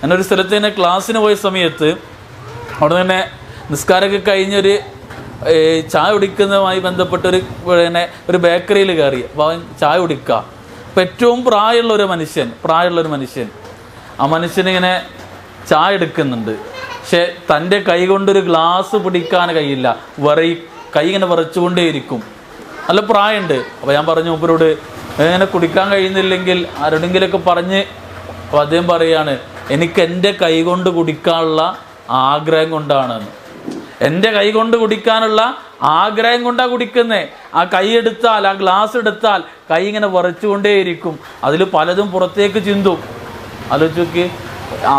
ഞാൻ ഒരു സ്ഥലത്ത് തന്നെ ക്ലാസ്സിന് പോയ സമയത്ത് അവിടെ തന്നെ നിസ്കാരമൊക്കെ കഴിഞ്ഞൊരു ചായ കുടിക്കുന്നതുമായി ബന്ധപ്പെട്ടൊരു പിന്നെ ഒരു ബേക്കറിയിൽ കയറി. അപ്പോൾ അവൻ ചായ കുടിക്കുക അപ്പോൾ ഏറ്റവും പ്രായമുള്ള ഒരു മനുഷ്യൻ പ്രായമുള്ള ഒരു മനുഷ്യൻ. ആ മനുഷ്യനിങ്ങനെ ചായ എടുക്കുന്നുണ്ട്. പക്ഷേ തന്റെ കൈ കൊണ്ടൊരു ഗ്ലാസ് പിടിക്കാൻ കഴിയില്ല. വിറയി കൈ ഇങ്ങനെ വിറച്ചുകൊണ്ടേയിരിക്കും. നല്ല പ്രായമുണ്ട്. അപ്പോൾ ഞാൻ പറഞ്ഞു മൂപ്പരോട് ഇങ്ങനെ കുടിക്കാൻ കഴിയുന്നില്ലെങ്കിൽ ആരോടെങ്കിലൊക്കെ പറഞ്ഞ് അപ്പോൾ അദ്ദേഹം പറയാണ് എനിക്ക് എന്റെ കൈ കൊണ്ട് കുടിക്കാനുള്ള ആഗ്രഹം കൊണ്ടാണ് എന്റെ കൈ കൊണ്ട് കുടിക്കാനുള്ള ആഗ്രഹം കൊണ്ടാണ് കുടിക്കുന്നത് ആ കൈ എടുത്താൽ ആ ഗ്ലാസ് എടുത്താൽ കൈ ഇങ്ങനെ വിറച്ചുകൊണ്ടേയിരിക്കും അതിൽ പലതും പുറത്തേക്ക് ചിന്തും. ആലോചിക്ക്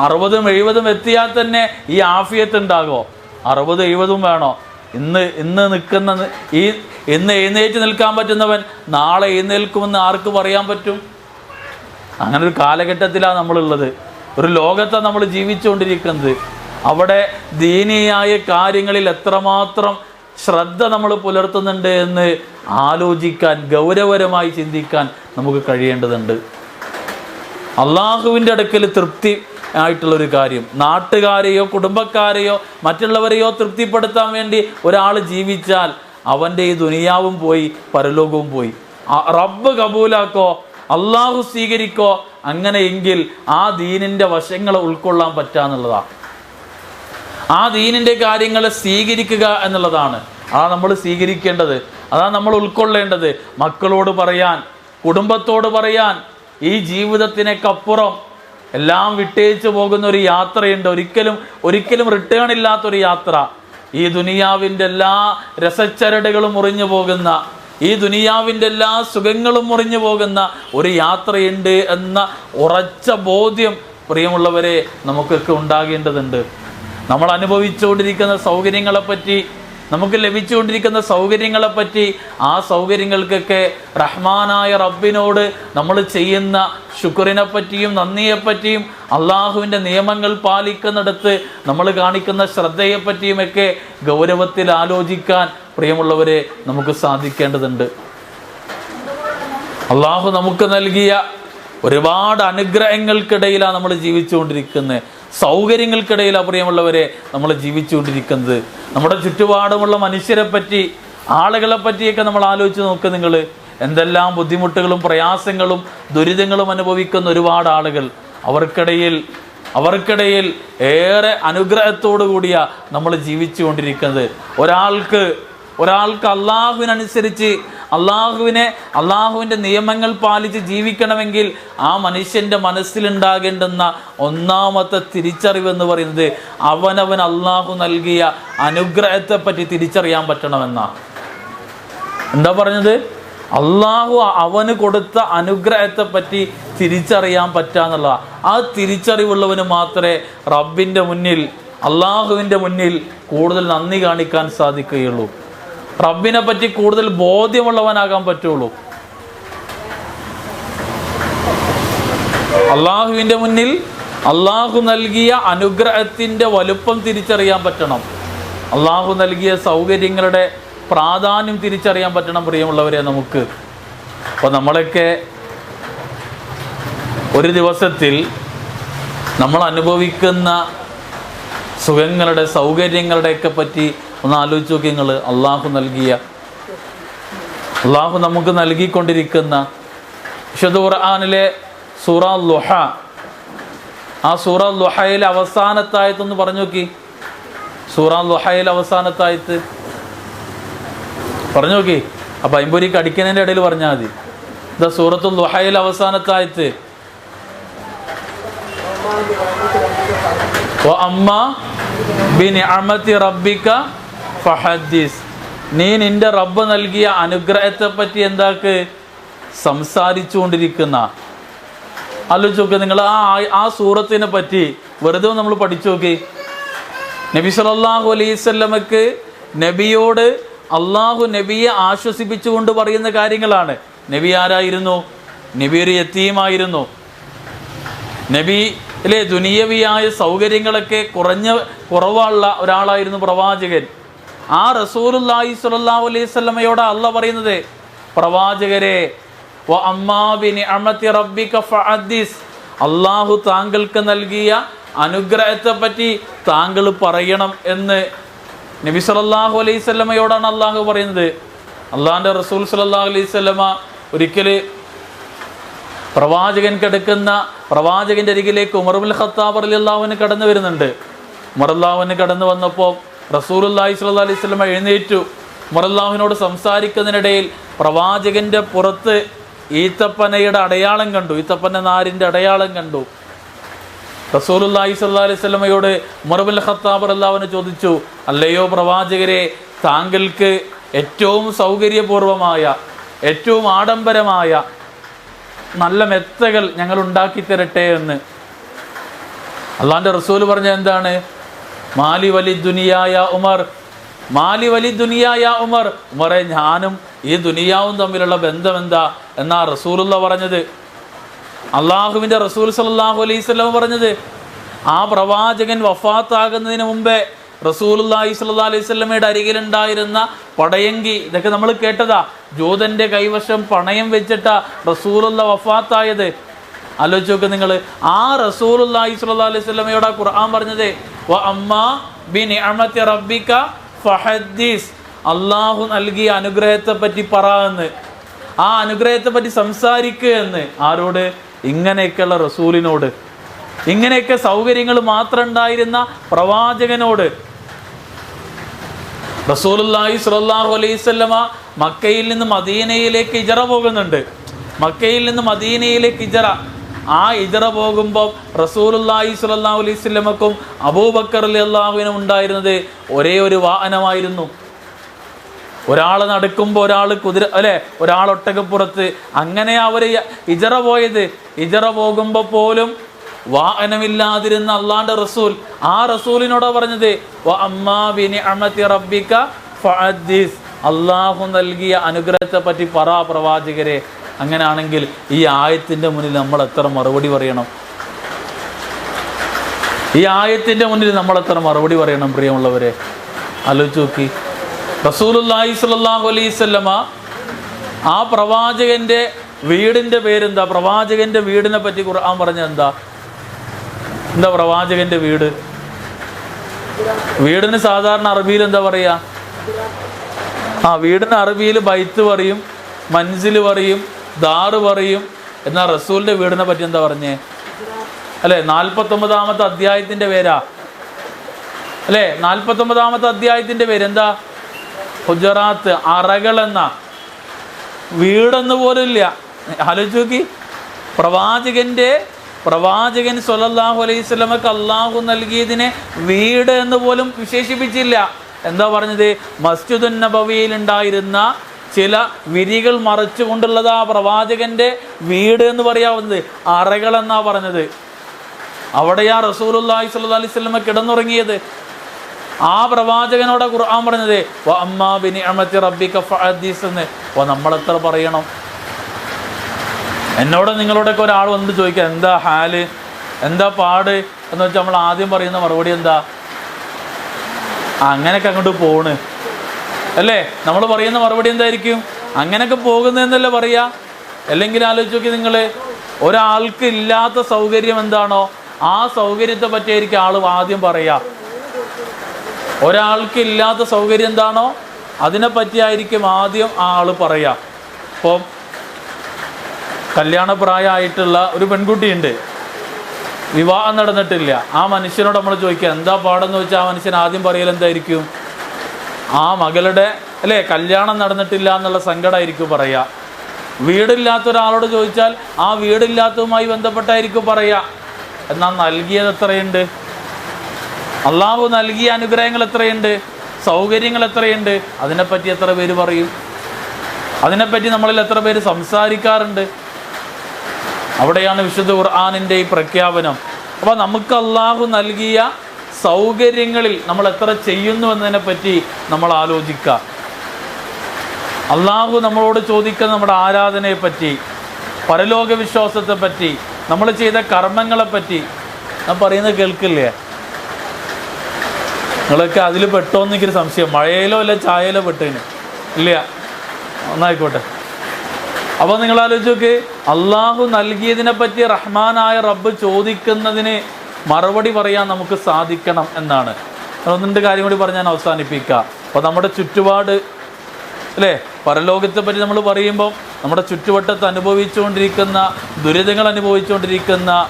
അറുപതും എഴുപതും എത്തിയാൽ തന്നെ ഈ ആഫിയത്ത് ഉണ്ടാകുമോ അറുപത് എഴുപതും വേണോ? ഇന്ന് ഇന്ന് നിൽക്കുന്ന ഈ ഇന്ന് എഴുന്നേറ്റ് നിൽക്കാൻ പറ്റുന്നവൻ നാളെ എഴുന്നേൽക്കുമെന്ന് ആർക്ക് പറയാൻ പറ്റും? അങ്ങനെ ഒരു കാലഘട്ടത്തിലാണ് നമ്മളുള്ളത്. ഒരു ലോകത്താണ് നമ്മൾ ജീവിച്ചുകൊണ്ടിരിക്കുന്നത് അവിടെ ദീനീയായ കാര്യങ്ങളിൽ എത്രമാത്രം ശ്രദ്ധ നമ്മൾ പുലർത്തുന്നുണ്ട് എന്ന് ആലോചിക്കാൻ ഗൗരവരമായി ചിന്തിക്കാൻ നമുക്ക് കഴിയേണ്ടതുണ്ട്. അള്ളാഹുവിന്റെ അടുക്കൽ തൃപ്തി ആയിട്ടുള്ളൊരു കാര്യം. നാട്ടുകാരെയോ കുടുംബക്കാരെയോ മറ്റുള്ളവരെയോ തൃപ്തിപ്പെടുത്താൻ വേണ്ടി ഒരാൾ ജീവിച്ചാൽ അവന്റെ ഈ ദുനിയാവും പോയി പരലോകവും പോയി. റബ്ബ് കബൂലാക്കോ അള്ളാഹു സ്വീകരിക്കോ? അങ്ങനെയെങ്കിൽ ആ ദീനിന്റെ വശങ്ങൾ ഉൾക്കൊള്ളാൻ പറ്റാന്നുള്ളതാണ് ആ ദീനിന്റെ കാര്യങ്ങൾ സ്വീകരിക്കുക എന്നുള്ളതാണ്. ആ നമ്മൾ സ്വീകരിക്കേണ്ടത്. അതാണ് നമ്മൾ ഉൾക്കൊള്ളേണ്ടത്. മക്കളോട് പറയാൻ കുടുംബത്തോട് പറയാൻ ഈ ജീവിതത്തിനേക്കപ്പുറം എല്ലാം വിട്ടേച്ചു പോകുന്ന ഒരു യാത്രയുണ്ട്. ഒരിക്കലും ഒരിക്കലും റിട്ടേൺ ഇല്ലാത്തൊരു യാത്ര. ഈ ദുനിയാവിന്റെ എല്ലാ രസച്ചരടുകളും മുറിഞ്ഞു പോകുന്ന ഈ ദുനിയാവിന്റെ എല്ലാ സുഖങ്ങളും മുറിഞ്ഞു പോകുന്ന ഒരു യാത്രയുണ്ട് എന്ന ഉറച്ച ബോധ്യം പ്രിയമുള്ളവരെ നമുക്കൊക്കെ ഉണ്ടാകേണ്ടതുണ്ട്. നമ്മൾ അനുഭവിച്ചുകൊണ്ടിരിക്കുന്ന സൗകര്യങ്ങളെപ്പറ്റി നമുക്ക് ലഭിച്ചുകൊണ്ടിരിക്കുന്ന സൗകര്യങ്ങളെപ്പറ്റി ആ സൗകര്യങ്ങൾക്കൊക്കെ റഹ്മാനായ റബ്ബിനോട് നമ്മൾ ചെയ്യുന്ന ശുക്രിനെ പറ്റിയും നന്ദിയെപ്പറ്റിയും അള്ളാഹുവിന്റെ നിയമങ്ങൾ പാലിക്കുന്നിടത്ത് നമ്മൾ കാണിക്കുന്ന ശ്രദ്ധയെപ്പറ്റിയുമൊക്കെ ഗൗരവത്തിൽ ആലോചിക്കാൻ പ്രിയമുള്ളവരെ നമുക്ക് സാധിക്കേണ്ടതുണ്ട്. അള്ളാഹു നമുക്ക് നൽകിയ ഒരുപാട് അനുഗ്രഹങ്ങൾക്കിടയിലാണ് നമ്മൾ ജീവിച്ചുകൊണ്ടിരിക്കുന്നത്. സൗകര്യങ്ങൾക്കിടയിലാണ് പ്രിയമുള്ളവരെ നമ്മൾ ജീവിച്ചുകൊണ്ടിരിക്കുന്നത്. നമ്മുടെ ചുറ്റുപാടുമുള്ള മനുഷ്യരെ പറ്റി ആളുകളെ പറ്റിയൊക്കെ നമ്മൾ ആലോചിച്ച് നോക്ക് നിങ്ങൾ എന്തെല്ലാം ബുദ്ധിമുട്ടുകളും പ്രയാസങ്ങളും ദുരിതങ്ങളും അനുഭവിക്കുന്ന ഒരുപാട് ആളുകൾ. അവർക്കിടയിൽ അവർക്കിടയിൽ ഏറെ അനുഗ്രഹത്തോടു കൂടിയാണ് നമ്മൾ ജീവിച്ചുകൊണ്ടിരിക്കുന്നത്. ഒരാൾക്ക് ഒരാൾക്ക് അള്ളാഹുവിനനുസരിച്ച് അള്ളാഹുവിനെ അള്ളാഹുവിന്റെ നിയമങ്ങൾ പാലിച്ച് ജീവിക്കണമെങ്കിൽ ആ മനുഷ്യന്റെ മനസ്സിലുണ്ടാകേണ്ടുന്ന ഒന്നാമത്തെ തിരിച്ചറിവെന്ന് പറയുന്നത് അവനവൻ അള്ളാഹു നൽകിയ അനുഗ്രഹത്തെ പറ്റി തിരിച്ചറിയാൻ പറ്റണമെന്നാണ് എന്താ പറഞ്ഞത്? അള്ളാഹു അവന് കൊടുത്ത അനുഗ്രഹത്തെ പറ്റി തിരിച്ചറിയാൻ പറ്റാന്നുള്ള ആ തിരിച്ചറിവുള്ളവന് മാത്രമേ റബ്ബിന്റെ മുന്നിൽ അള്ളാഹുവിന്റെ മുന്നിൽ കൂടുതൽ നന്ദി കാണിക്കാൻ സാധിക്കുകയുള്ളൂ. റബ്ബിനെ പറ്റി കൂടുതൽ ബോധ്യമുള്ളവനാകാൻ പറ്റുള്ളൂ. അള്ളാഹുവിന്റെ മുന്നിൽ അള്ളാഹു നൽകിയ അനുഗ്രഹത്തിന്റെ വലുപ്പം തിരിച്ചറിയാൻ പറ്റണം. അള്ളാഹു നൽകിയ സൗകര്യങ്ങളുടെ പ്രാധാന്യം തിരിച്ചറിയാൻ പറ്റണം പ്രിയമുള്ളവരെ നമുക്ക്. അപ്പോൾ നമ്മളൊക്കെ ഒരു ദിവസത്തിൽ നമ്മൾ അനുഭവിക്കുന്ന സുഖങ്ങളുടെ സൗകര്യങ്ങളുടെയൊക്കെ പറ്റി ഒന്ന് ആലോചിച്ച് നോക്കി നിങ്ങൾ അള്ളാഹു നൽകിയ അള്ളാഹു നമുക്ക് നൽകിക്കൊണ്ടിരിക്കുന്ന വിശുദ്ധ ഖുർആനിലെ സൂറ ലുഹ. ആ സൂറ ലുഹയിലെ അവസാനത്തായത്തൊന്ന് പറഞ്ഞു നോക്കി. സൂറ ലുഹയിലെ അവസാനത്തായത്ത്. പറഞ്ഞു നോക്കി. അപ്പം അമ്പൂരിക്ക് അടിക്കുന്നതിന്റെ ഇടയിൽ പറഞ്ഞാൽ മതി. ഇതാ സൂറത്തുൽ ലുഹയിലെ അവസാനത്തായത്ത്. അമ്മ ബിൻ അമ്മത്തി റബ്ബിക ഫഹദ്ദിസ് നീ നിന്റെ റബ്ബ് നൽകിയ അനുഗ്രഹത്തെ പറ്റി എന്താക്ക് സംസാരിച്ചുകൊണ്ടിരിക്കുന്ന? ആലോചിച്ച് നോക്കുക നിങ്ങൾ ആ ആ സൂറത്തിനെ പറ്റി വെറുതെ നമ്മൾ പഠിച്ചു നോക്കി. നബി അലൈഹി സ്വല്ലമക്ക് നബിയോട് അള്ളാഹു നബിയെ ആശ്വസിപ്പിച്ചുകൊണ്ട് പറയുന്ന കാര്യങ്ങളാണ്. നബി ആരായിരുന്നു? നബി ഒരു യത്തീമായിരുന്നു. നബി അല്ലേ ദുനിയവിയായ സൗകര്യങ്ങളൊക്കെ കുറഞ്ഞ കുറവുള്ള ഒരാളായിരുന്നു പ്രവാചകൻ. ആ റസൂലുല്ലാഹി സ്വല്ലല്ലാഹു അലൈഹി സ്വലമയോട് അല്ല പറയുന്നത് പ്രവാചകരെ അള്ളാഹു താങ്കൾക്ക് നൽകിയ അനുഗ്രഹത്തെ പറ്റി താങ്കൾ പറയണം എന്ന് നബി സല്ലാഹു അലൈഹി സ്വലമയോടാണ് അള്ളാഹു പറയുന്നത്. അള്ളാഹിന്റെ റസൂൽ സല്ലല്ലാഹു അലൈഹി സ്വലമ ഒരിക്കൽ പ്രവാചകൻ കിടക്കുന്ന പ്രവാചകന്റെ അരികിലേക്ക് ഉമർബുൽ ഖത്താബ് അലി അള്ളാഹുവിന് കടന്നു വരുന്നുണ്ട്. ഉമർ അള്ളാഹുവിന് കടന്നു വന്നപ്പോൾ റസൂലുല്ലാഹി സ്വല്ലല്ലാഹു അലൈഹി സ്വലമ എഴുന്നേറ്റു. ഉമറല്ലാഹുവിനോട് സംസാരിക്കുന്നതിനിടയിൽ പ്രവാചകന്റെ പുറത്ത് ഈത്തപ്പനയുടെ അടയാളം കണ്ടു. ഈത്തപ്പന നാരിന്റെ അടയാളം കണ്ടു. റസൂലുല്ലാഹി സ്വല്ലല്ലാഹു അലൈഹി വസല്ലമയോട് മുറബുൽ ഖത്താബ് അള്ളാഹുവിനെ ചോദിച്ചു അല്ലയോ പ്രവാചകരെ താങ്കൾക്ക് ഏറ്റവും സൗകര്യപൂർവമായ ഏറ്റവും ആഡംബരമായ നല്ല മെത്തകൾ ഞങ്ങൾ ഉണ്ടാക്കി തരട്ടെ എന്ന്. അള്ളാന്റെ റസൂൽ പറഞ്ഞ എന്താണ്? മാലി വലി ദുനിയായ ഉമർ. മാലി വലി ദുനിയായ ഉമർ. ഉമറെ ഞാനും ഈ ദുനിയാവും തമ്മിലുള്ള ബന്ധം എന്താ എന്നാ റസൂലുള്ള പറഞ്ഞത്. അള്ളാഹുവിന്റെ റസൂൽ സല്ലാഹു അലൈഹി പറഞ്ഞത് ആ പ്രവാചകൻ വഫാത്താകുന്നതിന് മുമ്പേ റസൂലുല്ലാഹി സ്വല്ലാ അലൈഹി സ്വലമയുടെ അരികിലുണ്ടായിരുന്ന പടയങ്കി ഇതൊക്കെ നമ്മൾ കേട്ടതാ. ജൂതന്റെ കൈവശം പണയം വെച്ചിട്ടാ റസൂലുള്ള വഫാത്തായത്. ആലോചിച്ച് നോക്ക് നിങ്ങൾ ആ റസൂലുല്ലാഹി സ്വല്ലാ അലൈഹി ഖുർആൻ പറഞ്ഞത്. റബ്ബിക അള്ളാഹു നൽകിയ അനുഗ്രഹത്തെ പറ്റി പറ എന്ന്. ആ അനുഗ്രഹത്തെ പറ്റി സംസാരിക്കുക എന്ന്. ആരോട്? ഇങ്ങനെയൊക്കെയുള്ള റസൂലിനോട്. ഇങ്ങനെയൊക്കെ സൗകര്യങ്ങൾ മാത്രം ഉണ്ടായിരുന്ന പ്രവാചകനോട്. റസൂലുല്ലാഹി സ്വല്ലാഹു അലൈഹി വസല്ലമ മക്കയിൽ നിന്ന് മദീനയിലേക്ക് ഇജറ പോകുന്നുണ്ട്. മക്കയിൽ നിന്ന് മദീനയിലേക്ക് ഇജറ ആ ഇജറ പോകുമ്പോൾ റസൂലുല്ലാഹി അലൈഹി വസല്ലമക്കും അബൂബക്കർ അലി അള്ളാഹുവിനും ഉണ്ടായിരുന്നത് ഒരേ ഒരു വാഹനമായിരുന്നു. ഒരാൾ നടക്കുമ്പോൾ ഒരാൾ കുതിര അല്ലേ? ഒരാൾ ഒട്ടകപ്പുറത്ത്. അങ്ങനെ അവർ ഇജറ പോയത്. ഇജറ പോകുമ്പോൾ പോലും വാഹനമില്ലാതിരുന്ന അള്ളാന്റെ റസൂൽ. ആ റസൂലിനോട് പറഞ്ഞത്. അള്ളാഹു നൽകിയ അനുഗ്രഹത്തെ പറ്റി പറ പ്രവാചകരെ. അങ്ങനെയാണെങ്കിൽ ഈ ആയത്തിന്റെ മുന്നിൽ നമ്മൾ എത്ര മറുപടി പറയണം? ഈ ആയത്തിന്റെ മുന്നിൽ നമ്മൾ എത്ര മറുപടി പറയണം പ്രിയമുള്ളവരെ? ആലോചിച്ച് നോക്കി. റസൂലുല്ലാഹി സ്വല്ലല്ലാഹു അലൈഹി വസല്ലമ ആ പ്രവാചകന്റെ വീടിന്റെ പേരെന്താ? പ്രവാചകന്റെ വീടിനെ പറ്റി ഖുർആൻ പറഞ്ഞത് എന്താ? എന്താ പ്രവാചകന്റെ വീട്? വീടിന് സാധാരണ അറബിയിൽ എന്താ പറയുക ആ വീടിന് അറബിയിൽ ബൈത്ത് പറയും മൻസിൽ പറയും ദാറ് പറയും. എന്നാൽ റസൂലിന്റെ വീടിനെ പറ്റി എന്താ പറഞ്ഞേ? അല്ലെ നാൽപ്പത്തൊമ്പതാമത്തെ അധ്യായത്തിന്റെ പേരാ. അല്ലെ നാൽപ്പത്തൊമ്പതാമത്തെ അധ്യായത്തിന്റെ പേര് എന്താ അറകൾ എന്ന. വീടെന്ന് പോലും ഇല്ല. ആലോചിച്ച് നോക്കി. പ്രവാചകന്റെ പ്രവാചകൻ സൊല്ലാഹു അലൈഹി സ്വലമക്ക് അള്ളാഹു നൽകിയതിനെ വീട് എന്ന് പോലും വിശേഷിപ്പിച്ചില്ല. എന്താ പറഞ്ഞത്? മസ്ജിദുൻ നബവിയിൽ ഉണ്ടായിരുന്ന ചില വിരികൾ മറച്ചുകൊണ്ടുള്ളതാ പ്രവാചകന്റെ വീട് എന്ന് പറയാവുന്നത്. അറകൾ എന്നാ പറഞ്ഞത്. അവിടെയാ റസൂലുല്ലാഹി സ്വല്ലല്ലാഹു അലൈഹി വസല്ലമ കിടന്നുറങ്ങിയത്. ആ പ്രവാചകനോടെ ഖുർആൻ പറഞ്ഞത് "വ അമ്മാ ഫഹദ്ദിസ്" എന്ന് ഓ നമ്മളെത്ര പറയണം? എന്നോട് നിങ്ങളോടൊക്കെ ഒരാൾ വന്ന് ചോദിക്കുക എന്താ ഹാൽ? എന്താ പാട്? എന്ന് വെച്ചാൽ നമ്മൾ ആദ്യം പറയുന്ന മറുപടി എന്താ? അങ്ങനെയൊക്കെ അങ്ങോട്ട് പോണ്. അല്ലേ? നമ്മൾ പറയുന്ന മറുപടി എന്തായിരിക്കും? അങ്ങനെയൊക്കെ പോകുന്നതെന്നല്ലേ പറയുക അല്ലെങ്കിൽ ആലോചിച്ച് നോക്കി നിങ്ങൾ ഒരാൾക്ക് ഇല്ലാത്ത സൗകര്യം എന്താണോ ആ സൗകര്യത്തെ പറ്റിയായിരിക്കും ആൾ ആദ്യം പറയുക ഒരാൾക്ക് ഇല്ലാത്ത സൗകര്യം എന്താണോ അതിനെ പറ്റിയായിരിക്കും ആദ്യം ആ ആൾ പറയാ. ഇപ്പം കല്യാണപ്രായമായിട്ടുള്ള ഒരു പെൺകുട്ടിയുണ്ട്. വിവാഹം നടന്നിട്ടില്ല. ആ മനുഷ്യനോട് നമ്മൾ ചോദിക്കുക എന്താ പാടെന്ന് വെച്ചാൽ ആ മനുഷ്യൻ ആദ്യം പറയൽ എന്തായിരിക്കും? ആ മകളുടെ അല്ലേ കല്യാണം നടന്നിട്ടില്ല എന്നുള്ള സങ്കടമായിരിക്കും പറയുക. വീടില്ലാത്ത ഒരാളോട് ചോദിച്ചാൽ ആ വീടില്ലാത്തതുമായി ബന്ധപ്പെട്ടായിരിക്കും പറയുക. എന്നാൽ നൽകിയത് എത്രയുണ്ട്? അള്ളാഹു നൽകിയ അനുഗ്രഹങ്ങൾ എത്രയുണ്ട്? സൗകര്യങ്ങൾ എത്രയുണ്ട്? അതിനെപ്പറ്റി എത്ര പേര് പറയും? അതിനെപ്പറ്റി നമ്മളിൽ എത്ര പേര് സംസാരിക്കാറുണ്ട്? അവിടെയാണ് വിശുദ്ധ ഖുർആാനിന്റെ ഈ പ്രഖ്യാപനം. അപ്പോൾ നമുക്ക് അള്ളാഹു നൽകിയ സൗകര്യങ്ങളിൽ നമ്മൾ എത്ര ചെയ്യുന്നു എന്നതിനെ പറ്റി നമ്മൾ ആലോചിക്കുക. അള്ളാഹു നമ്മളോട് ചോദിക്കുന്ന നമ്മുടെ ആരാധനയെ പറ്റി പരലോക വിശ്വാസത്തെ പറ്റി നമ്മൾ ചെയ്ത കർമ്മങ്ങളെ പറ്റി ഞാൻ പറയുന്നത് കേൾക്കില്ലേ? നിങ്ങളൊക്കെ അതിൽ പെട്ടോന്ന് എനിക്കൊരു സംശയം. മഴയിലോ അല്ല ചായയിലോ പെട്ടതിന് ഇല്ല. ഒന്നായിക്കോട്ടെ അപ്പോൾ നിങ്ങൾ ആലോചിച്ച് നോക്ക്. അള്ളാഹു നൽകിയതിനെ പറ്റി റഹ്മാനായ റബ്ബ് ചോദിക്കുന്നതിന് മറുപടി പറയാൻ നമുക്ക് സാധിക്കണം എന്നാണ്. ഒന്നിന്റെ കാര്യം കൂടി പറഞ്ഞ് ഞാൻ അവസാനിപ്പിക്കാം. അപ്പോൾ നമ്മുടെ ചുറ്റുപാട് അല്ലേ? പരലോകത്തെ പറ്റി നമ്മൾ പറയുമ്പോൾ നമ്മുടെ ചുറ്റുവട്ടത്ത് അനുഭവിച്ചുകൊണ്ടിരിക്കുന്ന ദുരിതങ്ങൾ അനുഭവിച്ചുകൊണ്ടിരിക്കുന്ന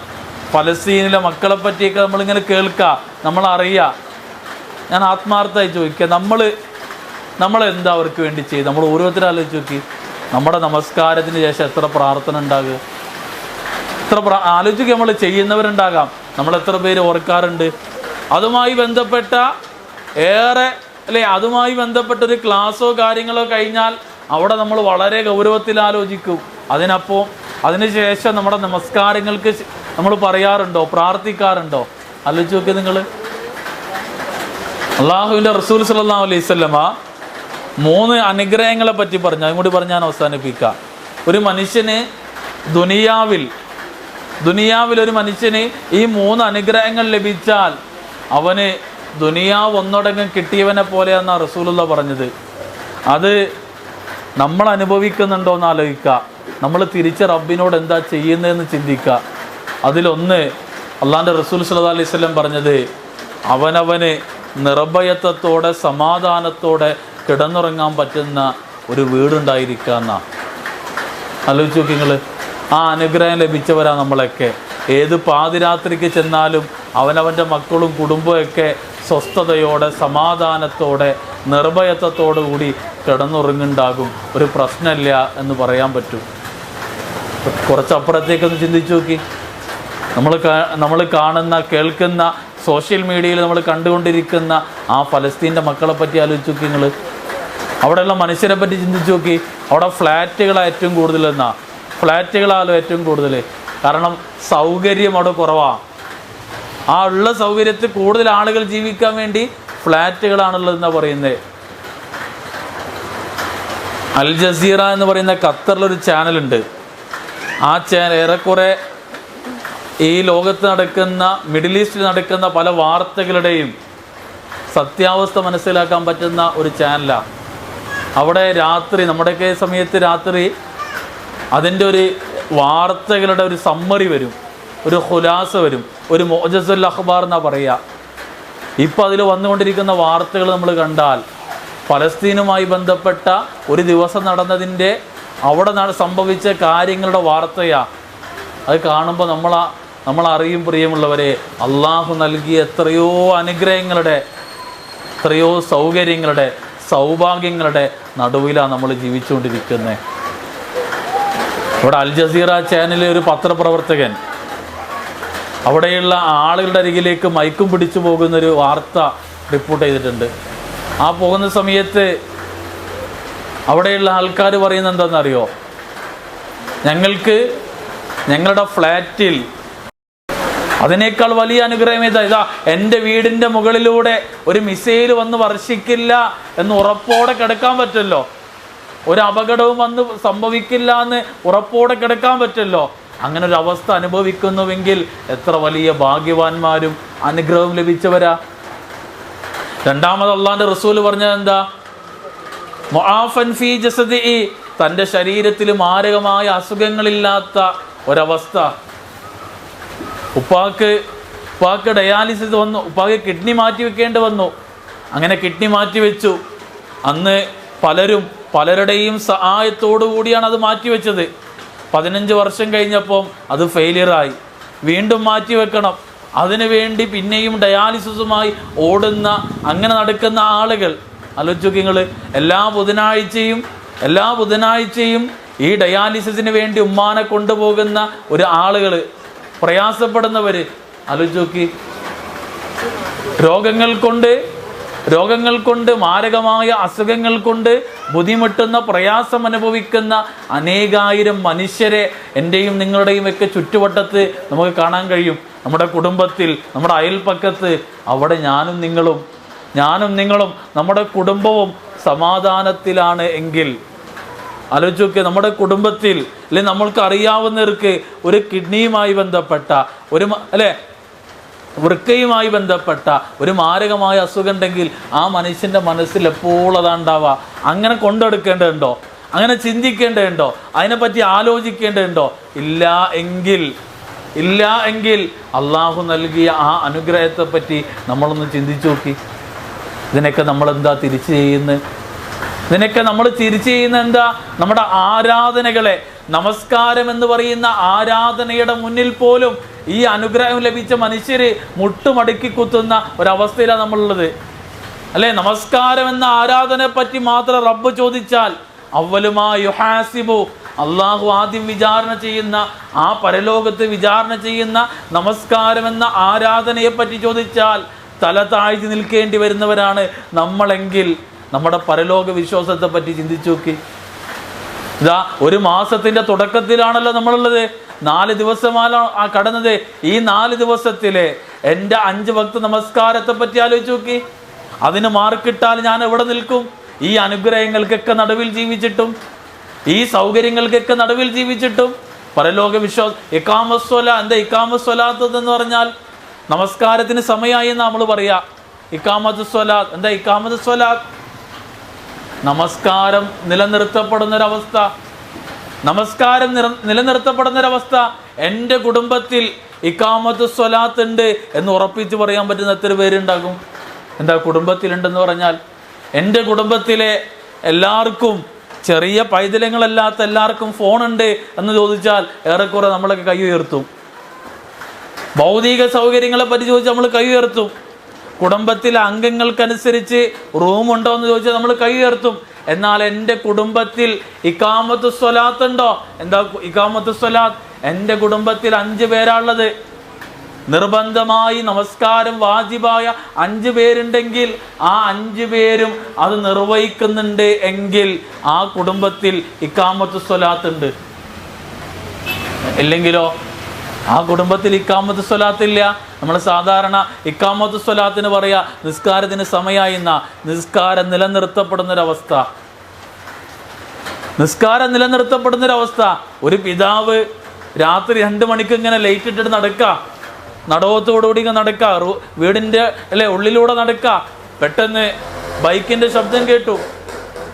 ഫലസ്തീനിലെ മക്കളെ പറ്റിയൊക്കെ നമ്മളിങ്ങനെ കേൾക്കുക നമ്മളറിയുക ഞാൻ ആത്മാർത്ഥമായി ചോദിക്കുക നമ്മൾ എന്താ അവർക്ക് വേണ്ടി ചെയ്ത് നമ്മൾ ഓരോരുത്തരും ആലോചിച്ച് നോക്കി. നമ്മുടെ നമസ്കാരത്തിന് ശേഷം എത്ര പ്രാർത്ഥന ഉണ്ടാകുക? എത്ര പ്രാ ആലോചിക്കുക നമ്മൾ ചെയ്യുന്നവരുണ്ടാകാം. നമ്മൾ എത്ര പേര് ഓർക്കാറുണ്ട്? അതുമായി ബന്ധപ്പെട്ട ഏറെ അല്ലേ അതുമായി ബന്ധപ്പെട്ട ഒരു ക്ലാസ്സോ കാര്യങ്ങളോ കഴിഞ്ഞാൽ അവിടെ നമ്മൾ വളരെ ഗൗരവത്തിൽ ആലോചിക്കും അതിനപ്പോൾ അതിനുശേഷം നമ്മുടെ നമസ്കാരങ്ങൾക്ക് നമ്മൾ പറയാറുണ്ടോ? പ്രാർത്ഥിക്കാറുണ്ടോ? ആലോചിച്ച് നോക്കി നിങ്ങൾ. അള്ളാഹുവിന്റെ റസൂൽ സല്ലല്ലാഹു അലൈഹി മൂന്ന് അനുഗ്രഹങ്ങളെ പറ്റി പറഞ്ഞു. അതും കൂടി പറഞ്ഞ് ഞാൻ അവസാനിപ്പിക്കാം. ഒരു മനുഷ്യന് ദുനിയാവിൽ ദുനിയാവിൽ ഒരു മനുഷ്യന് ഈ മൂന്ന് അനുഗ്രഹങ്ങൾ ലഭിച്ചാൽ അവന് ദുനിയാവ് ഒന്നടങ്കം കിട്ടിയവനെ പോലെയാണ് റസൂലുള്ള പറഞ്ഞത്. അത് നമ്മൾ അനുഭവിക്കുന്നുണ്ടോ എന്ന് ആലോചിക്കുക. നമ്മൾ തിരിച്ച് റബ്ബിനോട് എന്താ ചെയ്യുന്നതെന്ന് ചിന്തിക്കുക. അതിലൊന്ന് അള്ളാന്റെ റസൂൽ സല്ലാ അലൈഹി വസല്ലം പറഞ്ഞത് അവനവന് നിർഭയത്വത്തോടെ സമാധാനത്തോടെ കിടന്നുറങ്ങാൻ പറ്റുന്ന ഒരു വീടുണ്ടായിരിക്കുക എന്നാണ് ആലോചിച്ച് നോക്കി നിങ്ങൾ ആ അനുഗ്രഹം ലഭിച്ചവരാ നമ്മളൊക്കെ. ഏത് പാതിരാത്രിക്ക് ചെന്നാലും അവനവന്റെ മക്കളും കുടുംബമൊക്കെ സ്വസ്ഥതയോടെ സമാധാനത്തോടെ നിർഭയത്വത്തോടു കൂടി കിടന്നുറങ്ങുണ്ടാകും ഒരു പ്രശ്നമില്ല എന്ന് പറയാൻ പറ്റും. കുറച്ചപ്പുറത്തേക്കൊന്ന് ചിന്തിച്ചു നോക്കി. നമ്മൾ നമ്മൾ കാണുന്ന കേൾക്കുന്ന സോഷ്യൽ മീഡിയയിൽ നമ്മൾ കണ്ടുകൊണ്ടിരിക്കുന്ന ആ ഫലസ്തീന്റെ മക്കളെ പറ്റി ആലോചിച്ച് നോക്കി നിങ്ങൾ അവിടെയുള്ള മനുഷ്യരെ പറ്റി ചിന്തിച്ച് നോക്കി. അവിടെ ഫ്ലാറ്റുകളാണ് ഏറ്റവും കൂടുതൽ എന്നാ ഫ്ലാറ്റുകളാണല്ലോ ഏറ്റവും കൂടുതൽ കാരണം സൗകര്യം അവിടെ കുറവാണ് ആ ഉള്ള സൗകര്യത്തിൽ കൂടുതൽ ആളുകൾ ജീവിക്കാൻ വേണ്ടി ഫ്ലാറ്റുകളാണുള്ളതെന്നാണ് പറയുന്നത് അൽ ജസീറ എന്ന് പറയുന്ന ഖത്തറിലൊരു ചാനലുണ്ട്. ആ ചാനൽ ഏറെക്കുറെ ഈ ലോകത്ത് നടക്കുന്ന മിഡിൽ ഈസ്റ്റിൽ നടക്കുന്ന പല വാർത്തകളുടെയും സത്യാവസ്ഥ മനസ്സിലാക്കാൻ പറ്റുന്ന ഒരു ചാനലാണ് അവിടെ രാത്രി നമ്മുടെയൊക്കെ സമയത്ത് രാത്രി അതിന്റെ ഒരു വാർത്തകളുടെ ഒരു സമ്മറി വരും. ഒരു ഹുലാസ വരും. ഒരു മോജസുൽ അഖ്ബാർ എന്നാ പറയുക ഇപ്പോൾ അതിൽ വന്നുകൊണ്ടിരിക്കുന്ന വാർത്തകൾ നമ്മൾ കണ്ടാൽ ഫലസ്തീനുമായി ബന്ധപ്പെട്ട ഒരു ദിവസം നടന്നതിന്റെ അവിടെ സംഭവിച്ച കാര്യങ്ങളുടെ വാർത്തയാ. അത് കാണുമ്പോൾ നമ്മൾ നമ്മൾ അറിയും പ്രിയമുള്ളവരെ അള്ളാഹു നൽകിയ എത്രയോ അനുഗ്രഹങ്ങളുടെ എത്രയോ സൗകര്യങ്ങളുടെ സൗഭാഗ്യങ്ങളുടെ നടുവിലാണ് നമ്മൾ ജീവിച്ചുകൊണ്ടിരിക്കുന്നത് ഇവിടെ അൽ ജസീറ ചാനലിലെ ഒരു പത്രപ്രവർത്തകൻ. അവിടെയുള്ള ആളുകളുടെ അരികിലേക്ക് മൈക്കും പിടിച്ചു പോകുന്നൊരു വാർത്ത റിപ്പോർട്ട് ചെയ്തിട്ടുണ്ട്. ആ പോകുന്ന സമയത്ത് അവിടെയുള്ള ആൾക്കാർ പറയുന്നത് എന്താണെന്നറിയോ? ഞങ്ങൾക്ക് ഞങ്ങളുടെ ഫ്ലാറ്റിൽ അതിനേക്കാൾ വലിയ അനുഗ്രഹം ഇതാ ഇതാ എന്റെ വീടിന്റെ മുകളിലൂടെ ഒരു മിസൈൽ വന്ന് വർഷിക്കില്ല എന്ന് ഉറപ്പോടെ കിടക്കാൻ പറ്റുമല്ലോ. ഒരു അപകടവും വന്ന് സംഭവിക്കില്ല എന്ന് ഉറപ്പോടെ കിടക്കാൻ പറ്റല്ലോ അങ്ങനെ ഒരു അവസ്ഥ അനുഭവിക്കുന്നുവെങ്കിൽ എത്ര വലിയ ഭാഗ്യവാന്മാരും അനുഗ്രഹം ലഭിച്ചവരാ. രണ്ടാമത് അള്ളാന്റെ റസൂൽ പറഞ്ഞത് എന്താ? മുആഫൻ ഫീ ജസദിഇ തന്റെ ശരീരത്തിൽ മാരകമായ അസുഖങ്ങളില്ലാത്ത ഒരവസ്ഥ. ഉപ്പാക്ക് ഉപ്പാക്ക് ഡയാലിസിസ് വന്നു ഉപ്പാക്ക് കിഡ്നി മാറ്റി വെക്കേണ്ടി വന്നു. അങ്ങനെ കിഡ്നി മാറ്റി വെച്ചു അന്ന് പലരും പലരുടെയും സഹായത്തോടു കൂടിയാണ് അത് മാറ്റിവെച്ചത്. പതിനഞ്ച് വർഷം കഴിഞ്ഞപ്പം അത് ഫെയിലിയറായി. വീണ്ടും മാറ്റി വെക്കണം അതിനു വേണ്ടി പിന്നെയും ഡയാലിസിസുമായി ഓടുന്ന അങ്ങനെ നടക്കുന്ന ആളുകൾ. ആലോചിച്ച് നിങ്ങൾ എല്ലാ ബുധനാഴ്ചയും എല്ലാ ബുധനാഴ്ചയും ഈ ഡയാലിസിസിന് വേണ്ടി ഉമ്മാനെ കൊണ്ടുപോകുന്ന ഒരു ആളുകൾ പ്രയാസപ്പെടുന്നവർ ആലോചിച്ച് നോക്കി. രോഗങ്ങൾ കൊണ്ട് രോഗങ്ങൾ കൊണ്ട് മാരകമായ അസുഖങ്ങൾ കൊണ്ട് ബുദ്ധിമുട്ടുന്ന പ്രയാസം അനുഭവിക്കുന്ന അനേകായിരം മനുഷ്യരെ എന്റെയും നിങ്ങളുടെയും ഒക്കെ ചുറ്റുവട്ടത്ത് നമുക്ക് കാണാൻ കഴിയും. നമ്മുടെ കുടുംബത്തിൽ നമ്മുടെ അയൽപ്പക്കത്ത് അവിടെ ഞാനും നിങ്ങളും ഞാനും നിങ്ങളും നമ്മുടെ കുടുംബവും സമാധാനത്തിലാണ് എങ്കിൽ. ആലോചിച്ച് നമ്മുടെ കുടുംബത്തിൽ അല്ലെങ്കിൽ നമ്മൾക്ക് അറിയാവുന്നവർക്ക് ഒരു കിഡ്നിയുമായി ബന്ധപ്പെട്ട ഒരു അല്ലേ വൃക്കയുമായി ബന്ധപ്പെട്ട ഒരു മാരകമായ അസുഖം ഉണ്ടെങ്കിൽ ആ മനുഷ്യന്റെ മനസ്സിൽ എപ്പോഴും അതാണ്ടാവുക അങ്ങനെ കൊണ്ടെടുക്കേണ്ടതുണ്ടോ? അങ്ങനെ ചിന്തിക്കേണ്ടതുണ്ടോ? അതിനെപ്പറ്റി ആലോചിക്കേണ്ടതുണ്ടോ? ഇല്ല എങ്കിൽ ഇല്ല എങ്കിൽ അള്ളാഹു നൽകിയ ആ അനുഗ്രഹത്തെപ്പറ്റി നമ്മളൊന്ന് ചിന്തിച്ചു നോക്കി. ഇതിനൊക്കെ നമ്മളെന്താ തിരിച്ചു ചെയ്യുന്നത്? ഇതിനൊക്കെ നമ്മൾ തിരിച്ചു ചെയ്യുന്ന എന്താ? നമ്മുടെ ആരാധനകളെ. നമസ്കാരം എന്ന് പറയുന്ന ആരാധനയുടെ മുന്നിൽ പോലും ഈ അനുഗ്രഹം ലഭിച്ച മനുഷ്യര് മുട്ടുമടക്കി കുത്തുന്ന ഒരവസ്ഥയിലാണ് നമ്മളുള്ളത്. അല്ലെ? നമസ്കാരം എന്ന ആരാധനയെ പറ്റി മാത്രം റബ്ബ് ചോദിച്ചാൽ അവലുമാ യുഹാസിബു. അള്ളാഹു ആദ്യം വിചാരണ ചെയ്യുന്ന ആ പരലോകത്ത് വിചാരണ ചെയ്യുന്ന നമസ്കാരം എന്ന ആരാധനയെ പറ്റി ചോദിച്ചാൽ തല താഴ്ത്തി നിൽക്കേണ്ടി വരുന്നവരാണ് നമ്മളെങ്കിൽ. നമ്മുടെ പരലോക വിശ്വാസത്തെ പറ്റി ചിന്തിച്ചു നോക്കി. ഇതാ ഒരു മാസത്തിന്റെ തുടക്കത്തിലാണല്ലോ നമ്മളുള്ളത്. നാല് ദിവസമാണ് കടന്നത്. ഈ നാല് ദിവസത്തിലെ എന്റെ അഞ്ച് ഭക്ത നമസ്കാരത്തെ പറ്റി ആലോചിച്ച് നോക്കി. അതിന് മാർക്കിട്ടാൽ ഞാൻ എവിടെ നിൽക്കും? ഈ അനുഗ്രഹങ്ങൾക്കൊക്കെ നടുവിൽ ജീവിച്ചിട്ടും ഈ സൗകര്യങ്ങൾക്കൊക്കെ നടുവിൽ ജീവിച്ചിട്ടും പരലോക വിശ്വാസം ഇക്കാമസ്വല എന്താ ഇക്കാമസ്വലാത്തത് എന്ന് പറഞ്ഞാൽ നമസ്കാരത്തിന് സമയമായി നമ്മൾ പറയാ. ഇക്കാമത്ത് സ്വലാത്ത് എന്താ ഇക്കാമത്ത് സ്വലാത്ത് നമസ്കാരം നിലനിർത്തപ്പെടുന്നൊരവസ്ഥ. നമസ്കാരം നിര- നിലനിർത്തപ്പെടുന്നൊരവസ്ഥ. എന്റെ കുടുംബത്തിൽ ഇക്കാമത്ത് സ്വലാത്ത് ഉണ്ട് എന്ന് ഉറപ്പിച്ച് പറയാൻ പറ്റുന്ന എത്ര പേരുണ്ടാകും? എന്താ കുടുംബത്തിലുണ്ടെന്ന് പറഞ്ഞാൽ എന്റെ കുടുംബത്തിലെ എല്ലാവർക്കും ചെറിയ പൈതലങ്ങളല്ലാത്ത എല്ലാവർക്കും ഫോണുണ്ട് എന്ന് ചോദിച്ചാൽ ഏറെക്കുറെ നമ്മളൊക്കെ കൈ ഉയർത്തും. ഭൗതിക സൗകര്യങ്ങളെ പറ്റി ചോദിച്ചാൽ നമ്മൾ കൈ ഉയർത്തും. കുടുംബത്തിലെ അംഗങ്ങൾക്കനുസരിച്ച് റൂം ഉണ്ടോ എന്ന് ചോദിച്ചാൽ നമ്മൾ കൈ ഉയർത്തും. എന്നാൽ എന്റെ കുടുംബത്തിൽ ഇക്കാമത്ത് സ്വലാത്ത് ഉണ്ടോ? എന്താ ഇക്കാമത്ത് സ്വലാത്ത്? എന്റെ കുടുംബത്തിൽ അഞ്ച് പേരാണുള്ളത് നിർബന്ധമായി നമസ്കാരം വാജിബായ അഞ്ച് പേരുണ്ടെങ്കിൽ ആ അഞ്ച് പേരും അത് നിർവഹിക്കുന്നുണ്ട് എങ്കിൽ ആ കുടുംബത്തിൽ ഇക്കാമത്ത് സ്വലാത്ത് ഉണ്ട്. ഇല്ലെങ്കിലോ? ആ കുടുംബത്തിൽ ഇക്കാമത്ത് സ്വലാത്തില്ല. നമ്മൾ സാധാരണ ഇക്കാമത്ത് സ്വലാത്തിന് പറയുക നിസ്കാരത്തിന് സമയമായി എന്നാ നിസ്കാരം നിലനിർത്തപ്പെടുന്നൊരവസ്ഥ. നിസ്കാരം നിലനിർത്തപ്പെടുന്നൊരവസ്ഥ. ഒരു പിതാവ് രാത്രി രണ്ട് മണിക്ക് ഇങ്ങനെ ലൈറ്റ് ഇട്ടിട്ട് നടക്കുക നടവത്തോടുകൂടി ഇങ്ങനെ നടക്കുക വീടിന്റെ അല്ലെ ഉള്ളിലൂടെ നടക്കുക പെട്ടെന്ന് ബൈക്കിന്റെ ശബ്ദം കേട്ടു.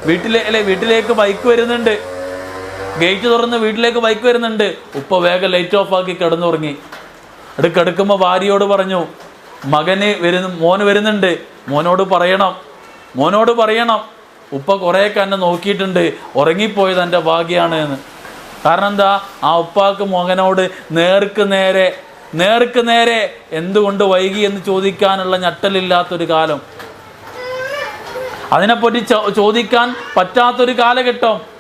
വീട്ടിലെ അല്ലെ വീട്ടിലേക്ക് ബൈക്ക് വരുന്നുണ്ട്. ഗേറ്റ് തുറന്ന് വീട്ടിലേക്ക് ബൈക്ക് വരുന്നുണ്ട്. ഉപ്പ വേഗം ലൈറ്റ് ഓഫ് ആക്കി കിടന്നുറങ്ങി. അത് കിടക്കുമ്പോൾ ഭാര്യയോട് പറഞ്ഞു മകന് വരുന്നു മോന് വരുന്നുണ്ട്. മോനോട് പറയണം മോനോട് പറയണം. ഉപ്പ കുറേയൊക്കെ എന്നെ നോക്കിയിട്ടുണ്ട്. ഉറങ്ങിപ്പോയത് എന്റെ ഭാഗ്യമാണ് എന്ന്. കാരണം എന്താ? ആ ഉപ്പാക്ക് മകനോട് നേർക്ക് നേരെ നേർക്ക് നേരെ എന്തുകൊണ്ട് വൈകി എന്ന് ചോദിക്കാനുള്ള ഞെട്ടലില്ലാത്തൊരു കാലം. അതിനെപ്പറ്റി ചോദിക്കാൻ പറ്റാത്തൊരു കാലഘട്ടം.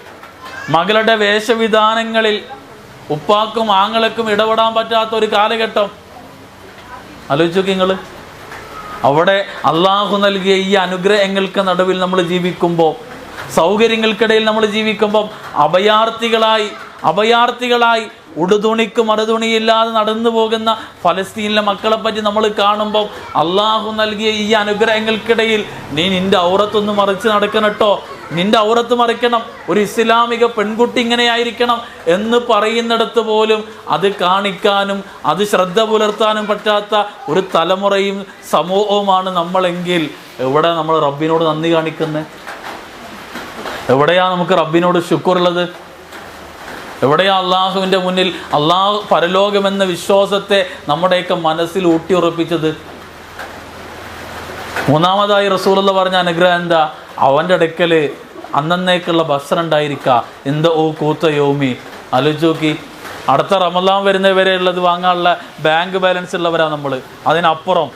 മകളുടെ വേഷവിധാനങ്ങളിൽ ഉപ്പാക്കും ആങ്ങളക്കും ഇടപെടാൻ പറ്റാത്ത ഒരു കാലഘട്ടം. ആലോചിച്ചു നിങ്ങൾ അവിടെ അള്ളാഹു നൽകിയ ഈ അനുഗ്രഹങ്ങൾക്ക് നടുവിൽ നമ്മൾ ജീവിക്കുമ്പോൾ സൗകര്യങ്ങൾക്കിടയിൽ നമ്മൾ ജീവിക്കുമ്പോൾ അഭയാർത്ഥികളായി അഭയാർത്ഥികളായി ഉടുതുണിക്ക് മറുതുണിയില്ലാതെ നടന്നു പോകുന്ന ഫലസ്തീനിലെ മക്കളെ പറ്റി നമ്മൾ കാണുമ്പോൾ അള്ളാഹു നൽകിയ ഈ അനുഗ്രഹങ്ങൾക്കിടയിൽ നീ നിന്റെ ഔറത്തൊന്ന് മറിച്ച് നടക്കണം കേട്ടോ നിന്റെ ഔറത്ത് മറിക്കണം. ഒരു ഇസ്ലാമിക പെൺകുട്ടി ഇങ്ങനെയായിരിക്കണം എന്ന് പറയുന്നിടത്ത് പോലും അത് കാണിക്കാനും അത് ശ്രദ്ധ പുലർത്താനും പറ്റാത്ത ഒരു തലമുറയും സമൂഹവുമാണ് നമ്മളെങ്കിൽ. എവിടെ നമ്മൾ റബ്ബിനോട് നന്ദി കാണിക്കുന്നത് എവിടെയാ നമുക്ക് റബ്ബിനോട് ശുക്രുള്ളത്? എവിടെയാ അള്ളാഹുവിന്റെ മുന്നിൽ അള്ളാഹു പരലോകമെന്ന വിശ്വാസത്തെ നമ്മുടെയൊക്കെ മനസ്സിൽ ഊട്ടിയുറപ്പിച്ചത്? മൂന്നാമതായി റസൂലുള്ള പറഞ്ഞ അനുഗ്രഹം എന്താ? അവന്റെ അടുക്കൽ അന്നേക്കുള്ള ഭക്ഷണം ഉണ്ടായിരിക്കുക എന്ത് ഓ കൂത്ത യോമി? അലുചോക്കി അടുത്ത റമലാൻ വരുന്നവരെ ഉള്ളത് വാങ്ങാനുള്ള ബാങ്ക് ബാലൻസ് ഉള്ളവരാണ് നമ്മൾ അതിനപ്പുറം.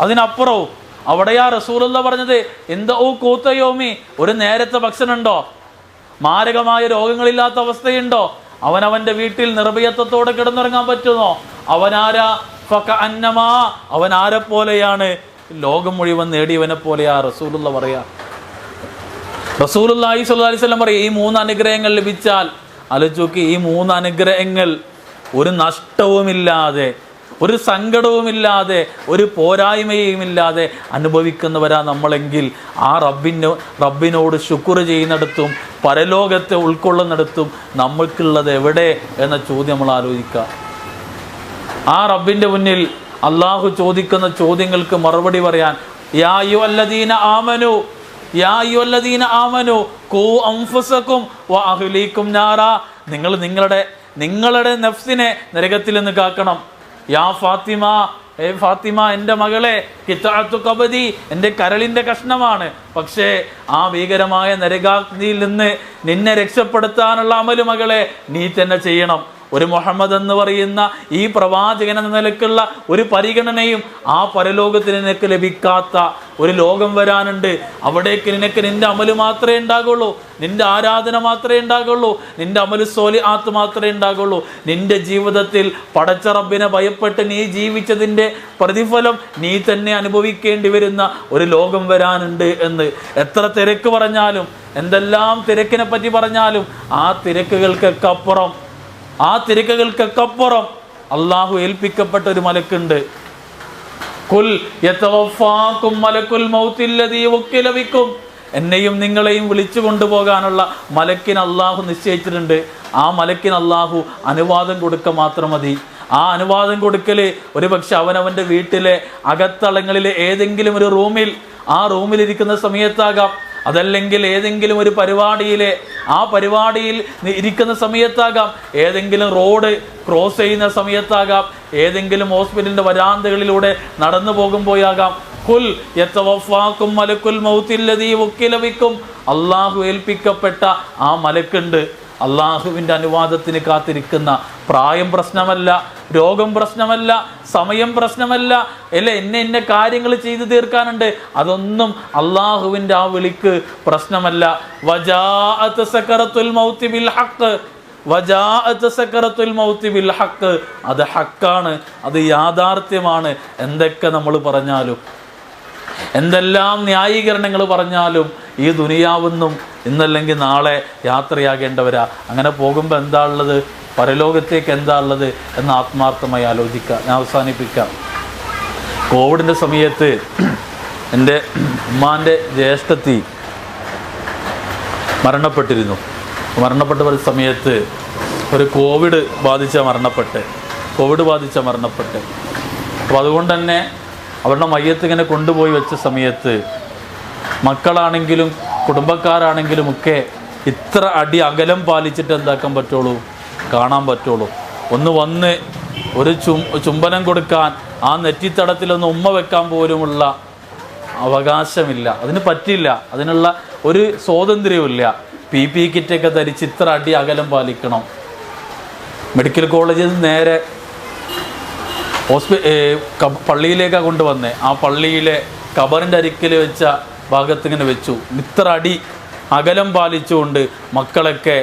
അതിനപ്പുറവും. അവിടെയാ റസൂലുള്ള പറഞ്ഞത് എന്ത് ഓ കൂത്ത യോമി? ഒരു നേരത്തെ ഭക്ഷണമുണ്ടോ മാരകമായ രോഗങ്ങളില്ലാത്ത അവസ്ഥയുണ്ടോ? അവനവന്റെ വീട്ടിൽ നിർഭയത്വത്തോടെ കിടന്നുറങ്ങാൻ പറ്റുമോ അവനാരാ? അന്നമാ. അവൻ ആരെ പോലെയാണ് ലോകം മുഴുവൻ നേടിയവനെ പോലെയാ റസൂലുള്ള പറയാ. റസൂലുള്ളാഹി സ്വല്ലല്ലാഹി അലൈഹി വസല്ലം പറയും ഈ മൂന്ന് അനുഗ്രഹങ്ങൾ ലഭിച്ചാൽ ആലോചിച്ച് ഈ മൂന്ന് അനുഗ്രഹങ്ങൾ ഒരു നഷ്ടവുമില്ലാതെ ഒരു സങ്കടവുമില്ലാതെ ഒരു പോരായ്മയുമില്ലാതെ അനുഭവിക്കുന്നവരാ നമ്മളെങ്കിൽ. ആ റബ്ബിന് റബ്ബിനോട് ശുക്ർ ചെയ്യുന്നിടത്തും പരലോകത്തെ ഉൾക്കൊള്ളുന്നിടത്തും നമ്മൾക്കുള്ളത് എവിടെ? എന്ന ചോദ്യം നമ്മൾ ആലോചിക്കുക. ആ റബ്ബിന്റെ മുന്നിൽ അള്ളാഹു ചോദിക്കുന്ന ചോദ്യങ്ങൾക്ക് മറുപടി പറയാൻ യാ ആമനു യാ ആമനു കൂ അംഫുസക്കും വ അഹ്ലീക്കും നാറ. നിങ്ങൾ നിങ്ങളുടെ നിങ്ങളുടെ നഫ്സിനെ നരകത്തിൽ നിന്ന് കാക്കണം. യാ ഫാത്തിമ ഏ ഫാത്തിമ എന്റെ മകളെ കിത്താത്തു കബതി എന്റെ കരളിന്റെ കഷ്ണമാണ്. പക്ഷേ ആ ഭീകരമായ നരകാഗ്നിയിൽ നിന്ന് നിന്നെ രക്ഷപ്പെടുത്താനുള്ള അമൽ മകളെ നീ തന്നെ ചെയ്യണം. ഒരു മുഹമ്മദ് എന്ന് പറയുന്ന ഈ പ്രവാചകൻ എന്ന നിലക്കുള്ള ഒരു പരിഗണനയും ആ പരലോകത്തിന് നിനക്ക് ലഭിക്കാത്ത ഒരു ലോകം വരാനുണ്ട്. അവിടേക്ക് നിനക്ക് നിന്റെ അമൽ മാത്രമേ ഉണ്ടാകുള്ളൂ. നിന്റെ ആരാധന മാത്രമേ ഉണ്ടാകുള്ളൂ. നിന്റെ അമൽ സോലി ആത്ത് മാത്രമേ ഉണ്ടാകുള്ളൂ. നിന്റെ ജീവിതത്തിൽ പടച്ച റബ്ബിനെ ഭയപ്പെട്ട് നീ ജീവിച്ചതിന്റെ പ്രതിഫലം നീ തന്നെ അനുഭവിക്കേണ്ടി വരുന്ന ഒരു ലോകം വരാനുണ്ട് എന്ന്. എത്ര തിരക്ക് പറഞ്ഞാലും എന്തെല്ലാം തിരക്കിനെ പറ്റി പറഞ്ഞാലും ആ തിരക്കുകൾക്കൊക്കെ അപ്പുറം ആ തിരക്കുകൾക്കൊക്കപ്പുറം അള്ളാഹു ഏൽപ്പിക്കപ്പെട്ട ഒരു മലക്കുണ്ട്. കുൽ എന്നെയും നിങ്ങളെയും വിളിച്ചു കൊണ്ടുപോകാനുള്ള മലക്കിന് അള്ളാഹു നിശ്ചയിച്ചിട്ടുണ്ട്. ആ മലക്കിന് അള്ളാഹു അനുവാദം കൊടുക്ക മാത്രം മതി. ആ അനുവാദം കൊടുക്കൽ ഒരു പക്ഷെ അവനവന്റെ വീട്ടിലെ അകത്തളങ്ങളിലെ ഏതെങ്കിലും ഒരു റൂമിൽ ആ റൂമിലിരിക്കുന്ന സമയത്താകാം. അതല്ലെങ്കിൽ ഏതെങ്കിലും ഒരു പരിപാടിയിലെ ആ പരിപാടിയിൽ ഇരിക്കുന്ന സമയത്താകാം. ഏതെങ്കിലും റോഡ് ക്രോസ് ചെയ്യുന്ന സമയത്താകാം. ഏതെങ്കിലും ഹോസ്പിറ്റലിന്റെ വരാന്തകളിലൂടെ നടന്നു പോകുമ്പോയാകാം കുൽ യത്തവഫാക്കും മലക്കുൽ മൗത്തില്ലതീ ഒക്കിലവിക്കും അള്ളാഹു ഏൽപ്പിക്കപ്പെട്ട ആ മലക്കുണ്ട്. അള്ളാഹുവിന്റെ അനുവാദത്തിന് കാത്തിരിക്കുന്ന പ്രായം പ്രശ്നമല്ല രോഗം പ്രശ്നമല്ല സമയം പ്രശ്നമല്ല അല്ല? എന്നെ എന്നെ കാര്യങ്ങൾ ചെയ്തു തീർക്കാനുണ്ട്. അതൊന്നും അള്ളാഹുവിന്റെ ആ വിളിക്ക് പ്രശ്നമല്ല. ബിൽ അത് ഹക്കാണ് അത് യാഥാർത്ഥ്യമാണ്. എന്തൊക്കെ നമ്മൾ പറഞ്ഞാലും എന്തെല്ലാം ന്യായീകരണങ്ങൾ പറഞ്ഞാലും ഈ ദുനിയാവെന്നും ഇന്നല്ലെങ്കിൽ നാളെ യാത്രയാകേണ്ടവരാ. അങ്ങനെ പോകുമ്പോൾ എന്താ ഉള്ളത്? പരലോകത്തേക്ക് എന്താ ഉള്ളത്? എന്ന് ആത്മാർത്ഥമായി ആലോചിക്കുക ഞാൻ അവസാനിപ്പിക്കാം. കോവിഡിന്റെ സമയത്ത് എന്റെ ഉമ്മാന്റെ ജ്യേഷ്ഠത്തി മരണപ്പെട്ടിരുന്നു. മരണപ്പെട്ട ഒരു സമയത്ത് ഒരു കോവിഡ് ബാധിച്ച മരണപ്പെട്ട് കോവിഡ് ബാധിച്ച മരണപ്പെട്ട്. അപ്പോൾ അതുകൊണ്ട് തന്നെ അവരുടെ മയ്യത്ത് ഇങ്ങനെ കൊണ്ടുപോയി വെച്ച സമയത്ത് മക്കളാണെങ്കിലും കുടുംബക്കാരാണെങ്കിലും ഒക്കെ ഇത്ര അടി അകലം പാലിച്ചിട്ട് എന്താക്കാൻ പറ്റുള്ളൂ? കാണാൻ പറ്റുള്ളൂ. ഒന്ന് വന്ന് ഒരു ചുംബനം കൊടുക്കാൻ ആ നെറ്റിത്തടത്തിലൊന്ന് ഉമ്മ വെക്കാൻ പോലുമുള്ള അവകാശമില്ല. അതിന് പറ്റില്ല അതിനുള്ള ഒരു സ്വാതന്ത്ര്യമില്ല പി പി കിറ്റൊക്കെ ധരിച്ച് ഇത്ര അടി അകലം പാലിക്കണം. മെഡിക്കൽ കോളേജിൽ നിന്ന് നേരെ ഹോസ്പി പള്ളിയിലേക്കാണ് കൊണ്ടുവന്നേ. ആ പള്ളിയിലെ കബറിന്റെ അരിക്കിൽ വെച്ച ഭാഗത്ത് ഇങ്ങനെ വെച്ചു. ഇത്ര അടി അകലം പാലിച്ചുകൊണ്ട് മക്കളൊക്കെ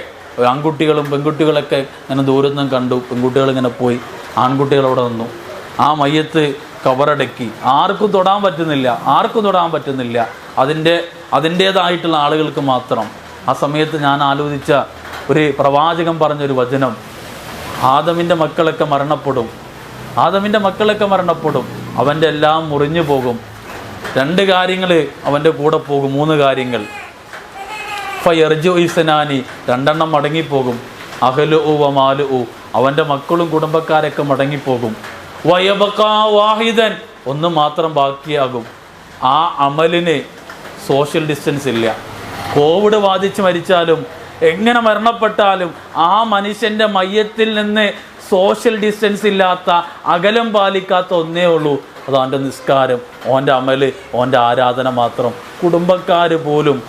ആൺകുട്ടികളും പെൺകുട്ടികളൊക്കെ ഇങ്ങനെ ദൂരത്തും കണ്ടു. പെൺകുട്ടികൾ ഇങ്ങനെ പോയി. ആൺകുട്ടികൾ അവിടെ നിന്നു. ആ മയ്യത്ത് കവറടക്കി ആർക്കും തൊടാൻ പറ്റുന്നില്ല. ആർക്കും തൊടാൻ പറ്റുന്നില്ല. അതിന്റെ അതിന്റേതായിട്ടുള്ള ആളുകൾക്ക് മാത്രം. ആ സമയത്ത് ഞാൻ ആലോചിച്ച ഒരു പ്രവാചകൻ പറഞ്ഞൊരു വചനം. ആദമിന്റെ മക്കളൊക്കെ മരണപ്പെടും. ആദമിന്റെ മക്കളൊക്കെ മരണപ്പെടും. അവന്റെ എല്ലാം മുറിഞ്ഞു പോകും. രണ്ട് കാര്യങ്ങൾ അവന്റെ കൂടെ പോകും. മൂന്ന് കാര്യങ്ങൾ. ഫയർജു ഇസനാനി രണ്ടെണ്ണം മടങ്ങിപ്പോകും. അഹലു ഉ വമാലു ഉ. അവന്റെ മക്കളും കുടുംബക്കാരൊക്കെ മടങ്ങിപ്പോകും. വയബക്കാ വാഹിദൻ. ഒന്ന് മാത്രം ബാക്കിയാകും. ആ അമലിന് സോഷ്യൽ ഡിസ്റ്റൻസ് ഇല്ല. കോവിഡ് ബാധിച്ച് മരിച്ചാലും എങ്ങനെ മരണപ്പെട്ടാലും ആ മനുഷ്യന്റെ മയ്യത്തിൽ നിന്ന് സോഷ്യൽ ഡിസ്റ്റൻസ് ഇല്ലാത്ത അകലം പാലിക്കാത്ത ഒന്നേ ഉള്ളൂ. അത് അവന്റെ നിസ്കാരം ഓന്റെ അമൽ ഓന്റെ ആരാധന മാത്രം. കുടുംബക്കാർ പോലും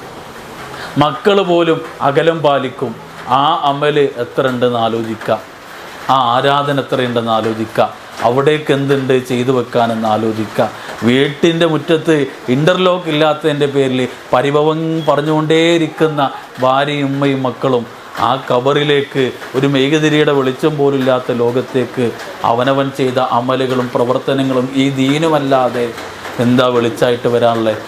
മക്കൾ പോലും അകലം പാലിക്കും. ആ അമൽ എത്ര ഉണ്ടെന്ന് ആലോചിക്കുക ആ ആരാധന എത്രയുണ്ടെന്ന് ആലോചിക്കുക അവിടേക്ക് എന്തുണ്ട് ചെയ്തു വെക്കാനെന്ന് ആലോചിക്കുക. വീട്ടിന്റെ മുറ്റത്ത് ഇന്റർലോക്ക് ഇല്ലാത്തതിന്റെ പേരിൽ പരിഭവം പറഞ്ഞുകൊണ്ടേയിരിക്കുന്ന ഭാര്യയും ഉമ്മയും മക്കളും ആ കബറിലേക്ക് ഒരു മേഘതിരിയുടെ വെളിച്ചം പോലും ഇല്ലാത്ത ലോകത്തേക്ക് അവനവൻ ചെയ്ത അമലുകളും പ്രവർത്തനങ്ങളും ഈ ദീനുമല്ലാതെ എന്താ വെളിച്ചായിട്ട് വരാനുള്ളത്?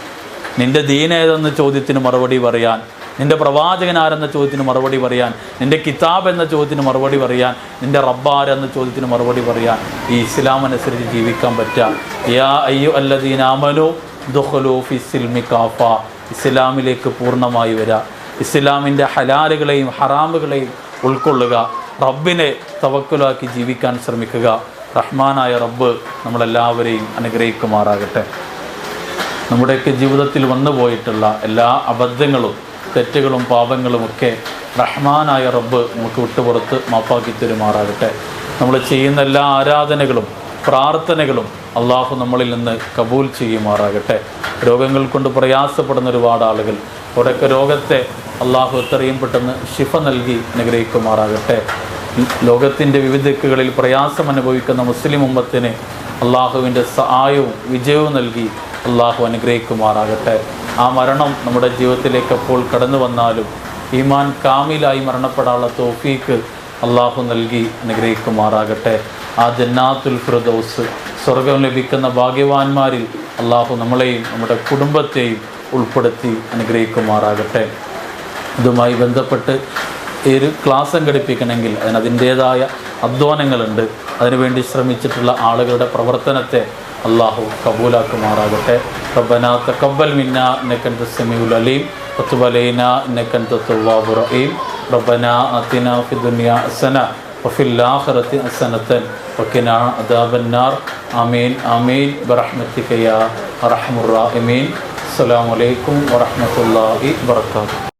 നിന്റെ ദീൻ ഏതെന്ന ചോദ്യത്തിന് മറുപടി പറയാൻ നിന്റെ പ്രവാചകൻ ആരെന്ന ചോദ്യത്തിന് മറുപടി പറയാൻ നിന്റെ കിതാബ് എന്ന ചോദ്യത്തിന് മറുപടി പറയാൻ നിന്റെ റബ്ബാരെന്ന ചോദ്യത്തിന് മറുപടി പറയാൻ ഈ ഇസ്ലാം അനുസരിച്ച് ജീവിക്കാൻ പറ്റുക. യാ കാഫ. ഇസ്ലാമിലേക്ക് പൂർണമായി വരാം. ഇസ്ലാമിന്റെ ഹലാലുകളെയും ഹറാമുകളെയും ഉൾക്കൊള്ളുക. റബ്ബിനെ തവക്കുലാക്കി ജീവിക്കാൻ ശ്രമിക്കുക. റഹ്മാനായ റബ്ബ് നമ്മളെല്ലാവരെയും അനുഗ്രഹിക്കുമാറാകട്ടെ. നമ്മുടെയൊക്കെ ജീവിതത്തിൽ വന്നു പോയിട്ടുള്ള എല്ലാ അബദ്ധങ്ങളും തെറ്റുകളും പാപങ്ങളുമൊക്കെ റഹ്മാനായ റബ്ബ് നമുക്ക് വിട്ടുപുറത്ത് മാപ്പാക്കി തരുമാറാകട്ടെ. നമ്മൾ ചെയ്യുന്ന എല്ലാ ആരാധനകളും പ്രാർത്ഥനകളും അള്ളാഹു നമ്മളിൽ നിന്ന് കബൂൽ ചെയ്യുമാറാകട്ടെ. രോഗങ്ങൾ കൊണ്ട് പ്രയാസപ്പെടുന്ന ഒരുപാട് ആളുകൾ അവരൊക്കെ രോഗത്തെ അള്ളാഹു എത്രയും പെട്ടെന്ന് ശിഫ നൽകി അനുഗ്രഹിക്കുമാറാകട്ടെ. ലോകത്തിന്റെ വിവിധ ദിക്കുകളിൽ പ്രയാസം അനുഭവിക്കുന്ന മുസ്ലിം ഉമ്മത്തിന് അള്ളാഹുവിന്റെ സഹായവും വിജയവും നൽകി അള്ളാഹു അനുഗ്രഹിക്കുമാറാകട്ടെ. ആ മരണം നമ്മുടെ ജീവിതത്തിലേക്ക് എപ്പോൾ കടന്നു വന്നാലും ഈമാൻ കാമിലായി മരണപ്പെടാനുള്ള തോഫീക്ക് അള്ളാഹു നൽകി അനുഗ്രഹിക്കുമാറാകട്ടെ. ആ ജന്നാത്തുൽ ഫിറദോസ് സ്വർഗം ലഭിക്കുന്ന ഭാഗ്യവാന്മാരിൽ അള്ളാഹു നമ്മളെയും നമ്മുടെ കുടുംബത്തെയും ഉൾപ്പെടുത്തി അനുഗ്രഹിക്കുമാറാകട്ടെ. ഇതുമായി ബന്ധപ്പെട്ട് ഒരു ക്ലാസ് സംഘടിപ്പിക്കണമെങ്കിൽ അതിന് അതിന്റേതായ അധ്വാനങ്ങളുണ്ട്. അതിനുവേണ്ടി ശ്രമിച്ചിട്ടുള്ള ആളുകളുടെ പ്രവർത്തനത്തെ അള്ളാഹു കബൂലാക്കുമാറാകട്ടെ റബ്ബന തക്കബൽ മിന്ന ഇന്നക്കൻ സമീഉൽ അലീം വതുബ് അലൈന ഇന്നക്കൻ തവ്വാബുർ റഹീം റബ്ബന അതിന ഫി ദുനിയ ഹസന وفي الآخرة حسنة وقنا عذاب النار آمين آمين برحمتك يا أرحم الراحمين السلام عليكم ورحمة الله وبركاته